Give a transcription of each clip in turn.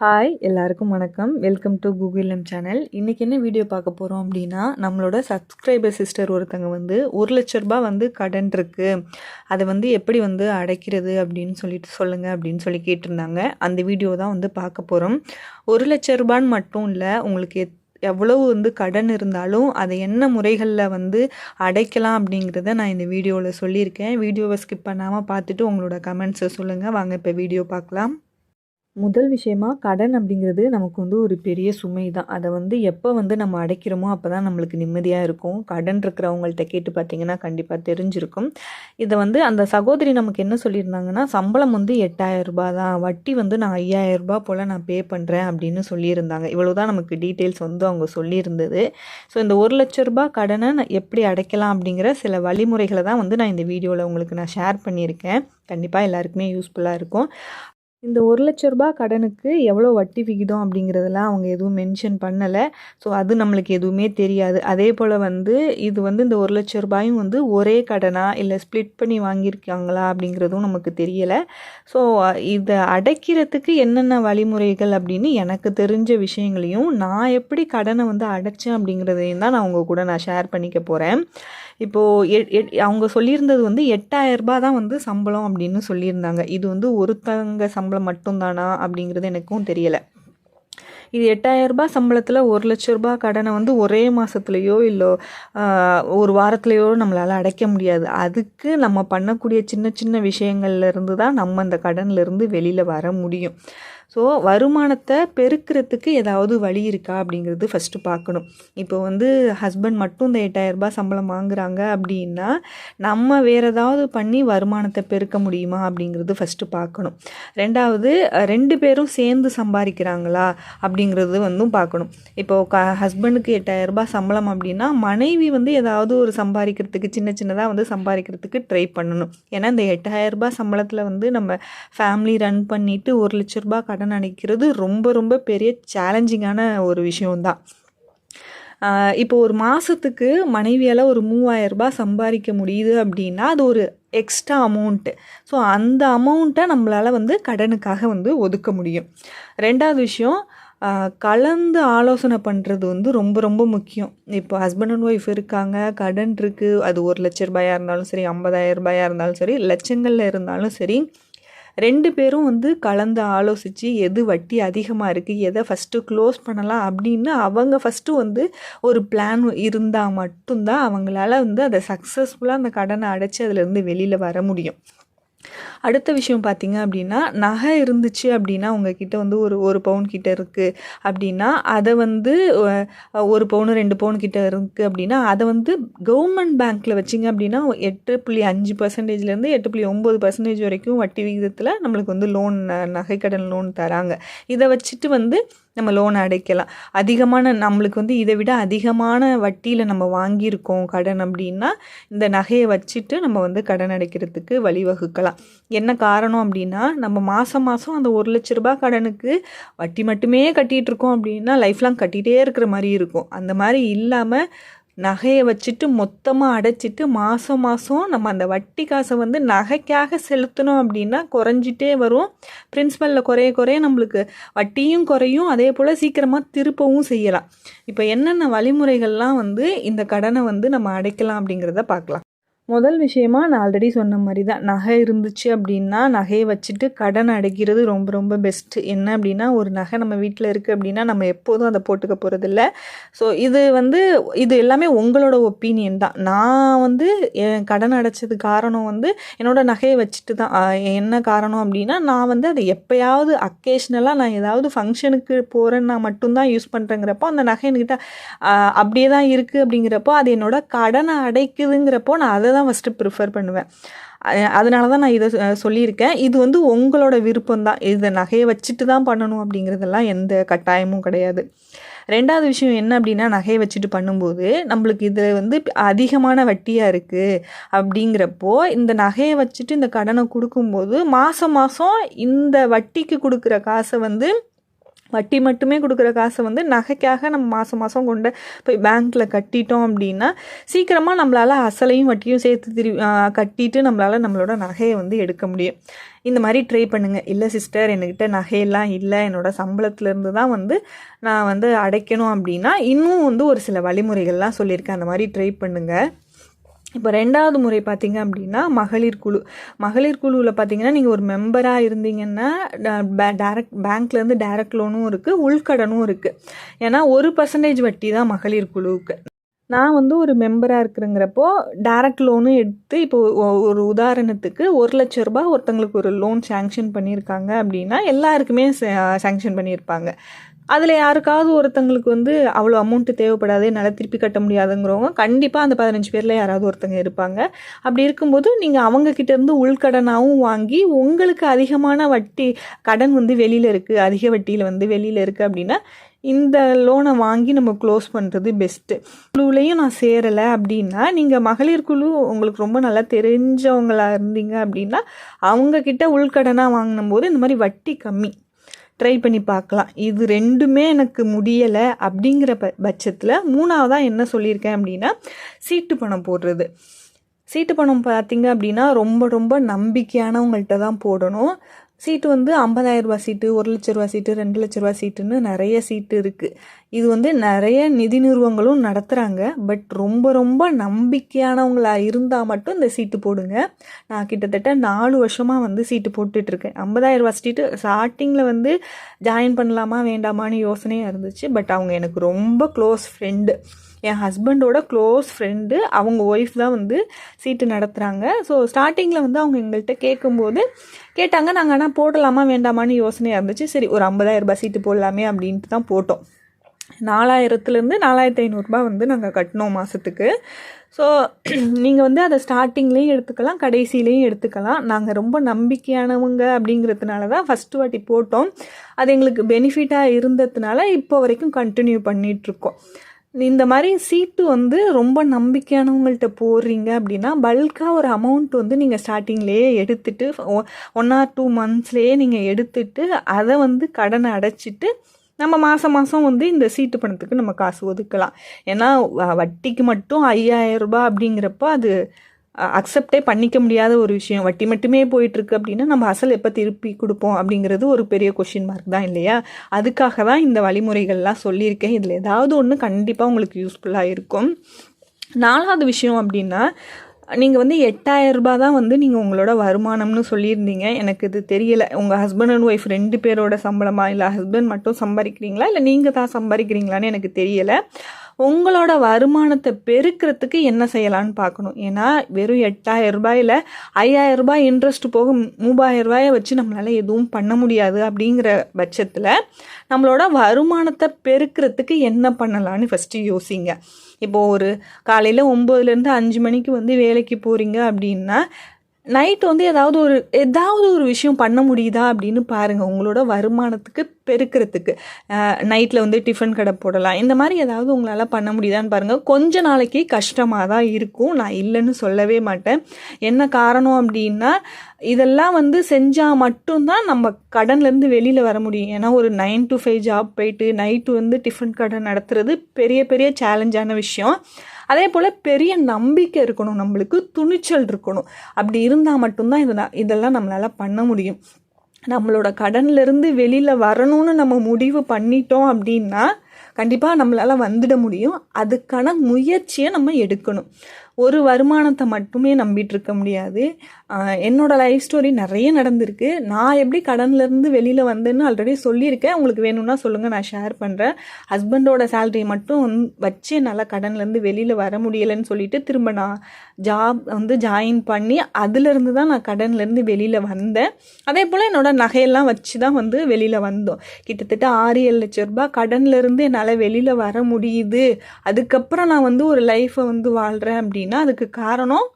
Hi எல்லாருக்கும் வணக்கம். Welcome to Google M channel இன்றைக்கி என்ன வீடியோ பார்க்க போகிறோம் அப்படின்னா நம்மளோட சப்ஸ்கிரைபர் சிஸ்டர் ஒருத்தங்க வந்து ஒரு லட்ச ரூபாய் வந்து கடன் இருக்குது அதை வந்து எப்படி வந்து அடைக்கிறது அப்படின்னு சொல்லிட்டு சொல்லுங்கள் அப்படின்னு சொல்லி கேட்டிருந்தாங்க. அந்த வீடியோ தான் வந்து பார்க்க போகிறோம் ஒரு லட்ச ரூபான்னு மட்டும் இல்லை உங்களுக்கு எத் எவ்வளவு வந்து கடன் இருந்தாலும் அதை என்ன முறைகளில் வந்து அடைக்கலாம் அப்படிங்கிறத நான் இந்த வீடியோவில் சொல்லியிருக்கேன். வீடியோவை ஸ்கிப் பண்ணாமல் பார்த்துட்டு உங்களோட கமெண்ட்ஸை சொல்லுங்கள் வாங்க இப்போ வீடியோ பார்க்கலாம். முதல் விஷயமா கடன் அப்படிங்கிறது நமக்கு வந்து ஒரு பெரிய சுமை தான். அதை வந்து எப்போ வந்து நம்ம அடைக்கிறோமோ அப்போ தான் நம்மளுக்கு நிம்மதியாக இருக்கும். கடன் இருக்கிறவங்கள்ட்ட கேட்டு பார்த்தீங்கன்னா கண்டிப்பாக தெரிஞ்சிருக்கும். இதை வந்து அந்த சகோதரி நமக்கு என்ன சொல்லியிருந்தாங்கன்னா சம்பளம் வந்து எட்டாயிரம் ரூபாய் தான். வட்டி வந்து நான் ஐயாயிரம் ரூபாய் போல் நான் பே பண்ணுறேன் அப்படின்னு சொல்லியிருந்தாங்க. இவ்வளோ தான் நமக்கு டீட்டெயில்ஸ் வந்து அவங்க சொல்லியிருந்தது. ஸோ இந்த ஒரு லட்ச ரூபாய் கடனை நான் எப்படி அடைக்கலாம் அப்படிங்கிற சில வழிமுறைகளை தான் வந்து நான் இந்த வீடியோவில் உங்களுக்கு நான் ஷேர் பண்ணியிருக்கேன். கண்டிப்பாக எல்லாருக்குமே யூஸ்ஃபுல்லாக இருக்கும். இந்த ஒரு லட்ச ரூபா கடனுக்கு எவ்வளோ வட்டி விகிதம் அப்படிங்கிறதெல்லாம் அவங்க எதுவும் மென்ஷன் பண்ணலை. ஸோ அது நம்மளுக்கு எதுவுமே தெரியாது. அதே போல் வந்து இது வந்து இந்த ஒரு லட்ச ரூபாயும் வந்து ஒரே கடனாக இல்லை ஸ்ப்ளிட் பண்ணி வாங்கியிருக்காங்களா அப்படிங்கிறதும் நமக்கு தெரியலை. ஸோ இதை அடைக்கிறதுக்கு என்னென்ன வழிமுறைகள் அப்படின்னு எனக்கு தெரிஞ்ச விஷயங்களையும் நான் எப்படி கடனை வந்து அடைச்சேன் அப்படிங்கிறதையும் தான் நான் உங்கள் கூட நான் ஷேர் பண்ணிக்க போகிறேன் இப்போது அவங்க சொல்லியிருந்தது வந்து எட்டாயிரரூபா தான் வந்து சம்பளம் அப்படின்னு சொல்லியிருந்தாங்க. இது வந்து ஒருத்தங்க சம்பளம் மட்டும்தானா அப்படிங்கிறது எனக்கும் தெரியலை. இது எட்டாயிரரூபா சம்பளத்தில் ஒரு லட்ச ரூபா கடனை வந்து ஒரே மாதத்துலையோ இல்லை ஒரு வாரத்துலையோ நம்மளால் அடைக்க முடியாது. அதுக்கு நம்ம பண்ணக்கூடிய சின்ன சின்ன விஷயங்கள்லேருந்து தான் நம்ம அந்த கடன்லேருந்து வெளியில் வர முடியும். ஸோ வருமானத்தை பெருக்கிறதுக்கு ஏதாவது வழி இருக்கா அப்படிங்கிறது ஃபஸ்ட்டு பார்க்கணும். இப்போ வந்து ஹஸ்பண்ட் மட்டும் இந்த எட்டாயிரரூபா சம்பளம் வாங்குறாங்க அப்படின்னா நம்ம வேறு ஏதாவது பண்ணி வருமானத்தை பெருக்க முடியுமா அப்படிங்கிறது ஃபஸ்ட்டு பார்க்கணும். ரெண்டாவது ரெண்டு பேரும் சேர்ந்து சம்பாதிக்கிறாங்களா அப்படிங்கிறது வந்து பார்க்கணும். இப்போது க ஹஸ்பண்டுக்கு எட்டாயிரரூபா சம்பளம் அப்படின்னா மனைவி வந்து ஏதாவது ஒரு சம்பாதிக்கிறதுக்கு சின்ன சின்னதாக வந்து சம்பாதிக்கிறதுக்கு ட்ரை பண்ணணும். ஏன்னா இந்த எட்டாயிரரூபா சம்பளத்தில் வந்து நம்ம ஃபேமிலி ரன் பண்ணிவிட்டு ஒரு லட்ச ரூபா கடன் நடிக்கிறது ரொம்ப ரொம்ப பெரிய சேலஞ்சிங்கான ஒரு விஷயம்தான். இப்போ ஒரு மாதத்துக்கு மனைவியால் ஒரு மூவாயிரரூபா சம்பாதிக்க முடியுது அப்படின்னா அது ஒரு எக்ஸ்ட்ரா அமௌண்ட்டு ஸோ அந்த அமௌண்ட்டை நம்மளால் வந்து கடனுக்காக வந்து ஒதுக்க முடியும். ரெண்டாவது விஷயம் கலந்து ஆலோசனை பண்ணுறது வந்து ரொம்ப ரொம்ப முக்கியம். இப்போ ஹஸ்பண்ட் அண்ட் ஒய்ஃப் இருக்காங்க கடன் இருக்குது அது ஒரு லட்ச ரூபாயாக இருந்தாலும் சரி ஐம்பதாயிரம் ரூபாயாக இருந்தாலும் சரி லட்சங்களில் இருந்தாலும் சரி ரெண்டு பேரும் வந்து கலந்து ஆலோசித்து எது வட்டி அதிகமாக இருக்குது எதை ஃபஸ்ட்டு க்ளோஸ் பண்ணலாம் அப்படின்னு அவங்க ஃபஸ்ட்டு வந்து ஒரு பிளான் இருந்தால் மட்டும்தான் அவங்களால வந்து அதை சக்ஸஸ்ஃபுல்லாக அந்த கடனை அடைச்சி அதிலேருந்து வெளியில் வர முடியும். அடுத்த விஷயம் பார்த்தீங்க அப்படின்னா நகை இருந்துச்சு அப்படின்னா உங்ககிட்ட வந்து ஒரு ஒரு பவுன் கிட்ட இருக்குது அப்படின்னா அதை வந்து ஒரு பவுன் ரெண்டு பவுன் கிட்ட இருக்குது அப்படின்னா அதை வந்து கவர்மெண்ட் பேங்க்கில் வச்சிங்க அப்படின்னா எட்டு புள்ளி அஞ்சு பர்சன்டேஜ்லேருந்து எட்டு புள்ளி ஒம்பது பர்சன்டேஜ் வரைக்கும் வட்டி விகிதத்தில் நம்மளுக்கு வந்து லோன் நகைக்கடன் லோன் தராங்க. இதை வச்சுட்டு வந்து நம்ம லோன் அடைக்கலாம். அதிகமான நம்மளுக்கு வந்து இதை விட அதிகமான வட்டியில் நம்ம வாங்கியிருக்கோம் கடன் அப்படின்னா இந்த நகையை வச்சுட்டு நம்ம வந்து கடன் அடைக்கிறதுக்கு வழிவகுக்கலாம். என்ன காரணம் அப்படின்னா நம்ம மாதம் மாதம் அந்த ஒரு லட்ச ரூபாய் கடனுக்கு வட்டி மட்டுமே கட்டிகிட்டு இருக்கோம் அப்படின்னா லைஃப் லாங் கட்டிகிட்டே இருக்கிற மாதிரி இருக்கும். அந்த மாதிரி இல்லாமல் நகையை வச்சுட்டு மொத்தமாக அடைச்சிட்டு மாதம் மாதம் நம்ம அந்த வட்டி காசை வந்து நகைக்காக செலுத்தணும் அப்படின்னா குறைஞ்சிட்டே வரும். பிரின்சிபலில் குறைய குறைய நம்மளுக்கு வட்டியும் குறையும். அதே போல் சீக்கிரமாக திருப்பவும் செய்யலாம். இப்போ என்னென்ன வழிமுறைகள்லாம் வந்து இந்த கடனை வந்து நம்ம அடைக்கலாம் அப்படிங்கிறத பார்க்கலாம். முதல் விஷயமா நான் ஆல்ரெடி சொன்ன மாதிரி தான் நகை இருந்துச்சு அப்படின்னா நகையை வச்சுட்டு கடன் அடைக்கிறது ரொம்ப ரொம்ப பெஸ்ட்டு என்ன அப்படின்னா ஒரு நகை நம்ம வீட்டில் இருக்குது அப்படின்னா நம்ம எப்போதும் அதை போட்டுக்க போகிறதில்ல ஸோ இது வந்து இது எல்லாமே உங்களோட ஒப்பீனியன் தான். நான் வந்து என் கடன் அடைச்சது காரணம் வந்து என்னோடய நகையை வச்சுட்டு தான். என்ன காரணம் அப்படின்னா நான் வந்து அதை எப்போயாவது அக்கேஷ்னலாக நான் ஏதாவது ஃபங்க்ஷனுக்கு போகிறேன்னு நான் மட்டும்தான் யூஸ் பண்ணுறேங்கிறப்போ அந்த நகை என்கிட்ட அப்படியே தான் இருக்குது அப்படிங்கிறப்போ அது என்னோட கடனை அடைக்குதுங்கிறப்போ நான் அதை தான் தான் ஃபஸ்ட்டு ப்ரிஃபர் பண்ணுவேன். அதனால தான் நான் இதை சொல்லியிருக்கேன். இது வந்து உங்களோட விருப்பம் தான். இதை நகையை வச்சுட்டு தான் பண்ணணும் அப்படிங்கிறதெல்லாம் எந்த கட்டாயமும் கிடையாது. ரெண்டாவது விஷயம் என்ன அப்படின்னா நகையை வச்சுட்டு பண்ணும்போது நம்மளுக்கு இதில் வந்து அதிகமான வட்டியாக இருக்குது அப்படிங்கிறப்போ இந்த நகையை வச்சுட்டு இந்த கடனை கொடுக்கும்போது மாதம் மாதம் இந்த வட்டிக்கு கொடுக்குற காசை வந்து வட்டி மட்டுமே கொடுக்குற காசை வந்து நகைக்காக நம்ம மாதம் மாதம் கொண்டு போய் பேங்க்கில் கட்டிட்டோம் அப்படின்னா சீக்கிரமாக நம்மளால் அசலையும் வட்டியும் சேர்த்து திரு கட்டிட்டு நம்மளால் நம்மளோட நகையை வந்து எடுக்க முடியும். இந்த மாதிரி ட்ரை பண்ணுங்கள் இல்லை சிஸ்டர் என்கிட்ட நகையெல்லாம் இல்லை. என்னோடய சம்பளத்துலேருந்து தான் வந்து நான் வந்து அடைக்கணும் அப்படின்னா இன்னும் வந்து ஒரு சில வழிமுறைகள்லாம் சொல்லியிருக்கேன். அந்த மாதிரி ட்ரை பண்ணுங்கள் இப்போ ரெண்டாவது முறை பார்த்தீங்க அப்படின்னா மகளிர் குழு. மகளிர் குழுவில் பார்த்தீங்கன்னா நீங்கள் ஒரு மெம்பராக இருந்தீங்கன்னா டேரக்ட் பேங்க்லேருந்து டேரக்ட் லோனும் இருக்குது உள்கடனும் இருக்குது ஏன்னா ஒரு பர்சன்டேஜ் வட்டி தான் மகளிர் குழுவுக்கு. நான் வந்து ஒரு மெம்பராக இருக்கிறங்கிறப்போ டேரக்ட் லோனும் எடுத்து இப்போ ஒரு உதாரணத்துக்கு ஒரு லட்ச ரூபாய் ஒருத்தங்களுக்கு ஒரு லோன் சேங்ஷன் பண்ணியிருக்காங்க அப்படின்னா எல்லாருக்குமே சேங்ஷன் பண்ணியிருப்பாங்க. அதில் யாருக்காவது ஒருத்தங்களுக்கு வந்து அவ்வளோ அமௌண்ட்டு தேவைப்படாது என்னால் திருப்பி கட்ட முடியாதுங்கிறவங்க கண்டிப்பாக அந்த பதினஞ்சு பேரில் யாராவது ஒருத்தங்க இருப்பாங்க. அப்படி இருக்கும்போது நீங்கள் அவங்கக்கிட்டேருந்து உள்கடனாகவும் வாங்கி உங்களுக்கு அதிகமான வட்டி கடன் வந்து வெளியில் இருக்குது அதிக வட்டியில் வந்து வெளியில் இருக்குது அப்படின்னா இந்த லோனை வாங்கி நம்ம க்ளோஸ் பண்ணுறது பெஸ்ட்டு குழுவிலையும் நான் சேரலை அப்படின்னா நீங்கள் மகளிர் குழு உங்களுக்கு ரொம்ப நல்லா தெரிஞ்சவங்களாக இருந்தீங்க அப்படின்னா அவங்கக்கிட்ட உள்கடனாக வாங்கினும் போது இந்த மாதிரி வட்டி கம்மி. ட்ரை பண்ணி பார்க்கலாம். இது ரெண்டுமே எனக்கு முடியலை அப்படிங்கிற ப பட்சத்தில் மூணாவதாக என்ன சொல்லியிருக்கேன் அப்படின்னா சீட்டு பணம் போடுறது. சீட்டு பணம் பார்த்திங்க அப்படின்னா ரொம்ப ரொம்ப நம்பிக்கையானவங்கள்ட்ட தான் போடணும். சீட்டு வந்து ஐம்பதாயிரரூபா சீட்டு ஒரு லட்ச ரூபா சீட்டு ரெண்டு லட்ச ரூபா சீட்டுன்னு நிறைய சீட்டு இருக்குது இது வந்து நிறைய நிதி நிறுவனங்களும் நடத்துகிறாங்க பட் ரொம்ப ரொம்ப நம்பிக்கையானவங்களாக இருந்தால் மட்டும் இந்த சீட்டு போடுங்க. நான் கிட்டத்தட்ட நாலு வருஷமாக வந்து சீட்டு போட்டுட்ருக்கேன் ஐம்பதாயிரரூபா சீட்டு ஸ்டார்டிங்கில் வந்து ஜாயின் பண்ணலாமா வேண்டாமான்னு யோசனையாக இருந்துச்சு. பட் அவங்க எனக்கு ரொம்ப க்ளோஸ் ஃப்ரெண்டு என் ஹஸ்பண்டோட க்ளோஸ் ஃப்ரெண்டு அவங்க ஒய்ஃப் தான் வந்து சீட்டு நடத்துகிறாங்க ஸோ ஸ்டார்டிங்கில் வந்து அவங்க எங்கள்கிட்ட கேட்கும்போது கேட்டாங்க நாங்கள் ஆனால் போடலாமா வேண்டாமான்னு யோசனையாக இருந்துச்சு. சரி ஒரு ஐம்பதாயிரம் ரூபாய் சீட்டு போடலாமே அப்படின்ட்டு தான் போட்டோம். நாலாயிரத்துலேருந்து நாலாயிரத்தி ஐநூறுரூபா வந்து நாங்கள் கட்டினோம் மாதத்துக்கு ஸோ நீங்கள் வந்து அதை ஸ்டார்டிங்லேயும் எடுத்துக்கலாம் கடைசியிலையும் எடுத்துக்கலாம். நாங்கள் ரொம்ப நம்பிக்கையானவங்க அப்படிங்கிறதுனால தான் ஃபஸ்ட்டு வாட்டி போட்டோம். அது எங்களுக்கு பெனிஃபிட்டாக இருந்ததுனால இப்போ வரைக்கும் கண்டினியூ பண்ணிகிட்ருக்கோம் இந்த மாதிரி சீட்டு வந்து ரொம்ப நம்பிக்கையானவங்கள்ட்ட போடுறீங்க அப்படின்னா பல்காக ஒரு அமௌண்ட் வந்து நீங்கள் ஸ்டார்டிங்லேயே எடுத்துட்டு ஒன் ஆர் டூ மந்த்ஸ்லேயே நீங்கள் எடுத்துட்டு அதை வந்து கடனை அடைச்சிட்டு நம்ம மாதம் மாதம் வந்து இந்த சீட்டு பணத்துக்கு நம்ம காசு ஒதுக்கலாம். ஏன்னா வட்டிக்கு மட்டும் ஐயாயிரம் ரூபாய் அப்படிங்கிறப்ப அது அக்செப்டே பண்ணிக்க முடியாத ஒரு விஷயம். வட்டி மட்டுமே போயிட்டுருக்கு அப்படின்னா நம்ம அசல் எப்போ திருப்பி கொடுப்போம் அப்படிங்கிறது ஒரு பெரிய கொஷின் மார்க் தான் இல்லையா? அதுக்காக தான் இந்த வழிமுறைகள்லாம் சொல்லியிருக்கேன். இதில் ஏதாவது ஒன்று கண்டிப்பாக உங்களுக்கு யூஸ்ஃபுல்லாக இருக்கும். நாலாவது விஷயம் அப்படின்னா நீங்கள் வந்து எட்டாயிரம் ரூபாய் தான் வந்து நீங்கள் உங்களோட வருமானம்னு சொல்லியிருந்தீங்க. எனக்கு இது தெரியலை. உங்கள் ஹஸ்பண்ட் அண்ட் ஒய்ஃப் ரெண்டு பேரோட சம்பளமா? இல்லை ஹஸ்பண்ட் மட்டும் சம்பாதிக்கிறீங்களா? இல்லை நீங்கள் தான் சம்பாதிக்கிறீங்களான்னு எனக்கு தெரியலை. உங்களோட வருமானத்தை பெருக்கிறதுக்கு என்ன செய்யலான்னு பார்க்கணும். ஏன்னா வெறும் எட்டாயிரம் ரூபாயில் ஐயாயிரம் ரூபாய் இன்ட்ரெஸ்ட் போக மூவாயிரம் ரூபாயை வச்சு நம்மளால் எதுவும் பண்ண முடியாது அப்படிங்கிற பட்சத்தில் நம்மளோட வருமானத்தை பெருக்கிறதுக்கு என்ன பண்ணலான்னு ஃபஸ்ட்டு யோசிங்க. இப்போது ஒரு காலையில் ஒம்பதுலேருந்து அஞ்சு மணிக்கு வந்து வேலைக்கு போகிறீங்க அப்படின்னா நைட் வந்து ஏதாவது ஒரு ஏதாவது ஒரு விஷயம் பண்ண முடியுதா அப்படின்னு பாருங்கள் உங்களோட வருமானத்துக்கு பெருக்கிறதுக்கு. நைட்டில் வந்து டிஃபன் கடை போடலாம். இந்த மாதிரி ஏதாவது உங்களால் பண்ண முடியுதான்னு பாருங்கள் கொஞ்ச நாளைக்கு கஷ்டமாக தான் இருக்கும். நான் இல்லைன்னு சொல்லவே மாட்டேன். என்ன காரணம் அப்படின்னா இதெல்லாம் வந்து செஞ்சால் மட்டும்தான் நம்ம கடன்லேருந்து வெளியில் வர முடியும். ஏன்னா ஒரு நைன் டு ஃபைவ் ஜாப் போயிட்டு நைட்டு வந்து டிஃபன் கடை நடத்துறது பெரிய பெரிய சேலஞ்சான விஷயம். அதே போல் பெரிய நம்பிக்கை இருக்கணும் நம்மளுக்கு துணிச்சல் இருக்கணும். அப்படி இருந்தால் மட்டும்தான் இதை இதெல்லாம் நம்மளால் பண்ண முடியும். நம்மளோட கடன்லேருந்து வெளியில் வரணும்னு நம்ம முடிவு பண்ணிட்டோம் அப்படின்னா கண்டிப்பாக நம்மளால் வந்துட முடியும். அதுக்கான முயற்சியை நம்ம எடுக்கணும். ஒரு வருமானத்தை மட்டுமே நம்பிட்டு இருக்க முடியாது என்னோடய லைஃப் ஸ்டோரி நிறைய நடந்திருக்கு. நான் எப்படி கடன்லேருந்து வெளியில் வந்தேன்னு ஆல்ரெடி சொல்லியிருக்கேன். உங்களுக்கு வேணும்னா சொல்லுங்கள் நான் ஷேர் பண்ணுறேன் ஹஸ்பண்டோட சேலரி மட்டும் வச்சு என்னால் கடன்லேருந்து வெளியில் வர முடியலைன்னு சொல்லிட்டு திரும்ப நான் ஜாப் வந்து ஜாயின் பண்ணி அதுலேருந்து தான் நான் கடன்லேருந்து வெளியில் வந்தேன். அதே போல் என்னோடய நகையெல்லாம் வச்சு தான் வந்து வெளியில் வந்தோம். கிட்டத்தட்ட ஆறு ஏழு லட்ச ரூபாய் கடன்லேருந்து என்னால் வெளியில் வர முடியுது. அதுக்கப்புறம் நான் வந்து ஒரு லைஃப்பை வந்து வாழ்கிறேன் அப்படின்னு அப்படின்னா அதுக்கு காரணம்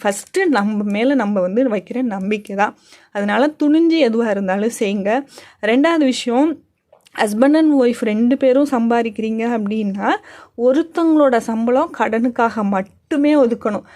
ஃபஸ்ட்டு நம்ம மேலே நம்ம வந்து வைக்கிற நம்பிக்கை தான். அதனால் துணிஞ்சு எதுவாக இருந்தாலும் செய்யுங்க. ரெண்டாவது விஷயம் ஹஸ்பண்ட் அண்ட் ஒய்ஃப் ரெண்டு பேரும் சம்பாதிக்கிறீங்க அப்படின்னா ஒருத்தவங்களோட சம்பளம் கடனுக்காக மட்டுமே ஒதுக்கணும்.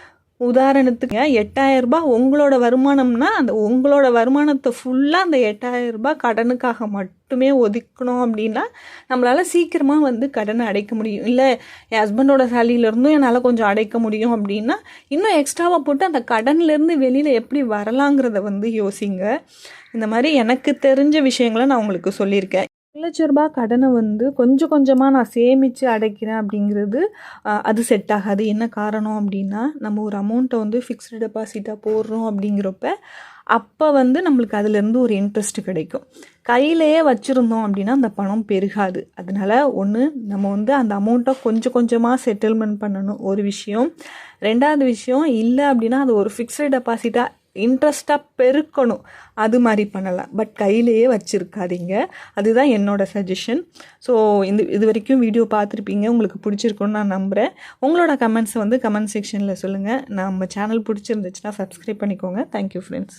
உதாரணத்துக்கு எட்டாயிரம் ரூபாய் உங்களோட வருமானம்னா அந்த உங்களோட வருமானத்தை ஃபுல்லாக அந்த எட்டாயிரம் ரூபாய் கடனுக்காக மட்டுமே ஒதுக்கணும் அப்படின்னா நம்மளால் சீக்கிரமாக வந்து கடனை அடைக்க முடியும். இல்லை என் ஹஸ்பண்டோட சேலரியிலேருந்தும் என்னால் கொஞ்சம் அடைக்க முடியும் அப்படின்னா இன்னும் எக்ஸ்ட்ராவாக போட்டு அந்த கடன்லேருந்து வெளியில் எப்படி வரலாங்கிறத வந்து யோசிங்க. இந்த மாதிரி எனக்கு தெரிஞ்ச விஷயங்களை நான் உங்களுக்கு சொல்லியிருக்கேன். லட்ச ரூபாய் கடனை வந்து கொஞ்சம் கொஞ்சமாக நான் சேமித்து அடைக்கிறேன் அப்படிங்கிறது அது செட் ஆகாது. என்ன காரணம் அப்படின்னா நம்ம ஒரு அமௌண்ட்டை வந்து ஃபிக்ஸ்டு டெபாசிட்டாக போடுறோம் அப்படிங்கிறப்ப அப்போ வந்து நம்மளுக்கு அதுலேருந்து ஒரு இன்ட்ரெஸ்ட் கிடைக்கும். கையிலையே வச்சுருந்தோம் அப்படின்னா அந்த பணம் பெருகாது. அதனால ஒன்று நம்ம வந்து அந்த அமௌண்ட்டை கொஞ்சம் கொஞ்சமாக செட்டில்மெண்ட் பண்ணணும். ஒரு விஷயம். ரெண்டாவது விஷயம் இல்லை அப்படின்னா அது ஒரு ஃபிக்ஸ்டு டெபாசிட்டாக இன்ட்ரெஸ்ட்டாக பெருக்கணும். அது மாதிரி பண்ணலாம். பட் கையிலேயே வச்சுருக்காதீங்க. அதுதான் என்னோடய சஜஷன் ஸோ இந்த இது வரைக்கும் வீடியோ பார்த்துருப்பீங்க. உங்களுக்கு பிடிச்சிருக்குன்னு நான் நம்புகிறேன் உங்களோட கமெண்ட்ஸை வந்து கமெண்ட் செக்ஷனில் சொல்லுங்கள் நம்ம சேனல் பிடிச்சிருந்துச்சுன்னா சப்ஸ்கிரைப் பண்ணிக்கோங்க. Thank you friends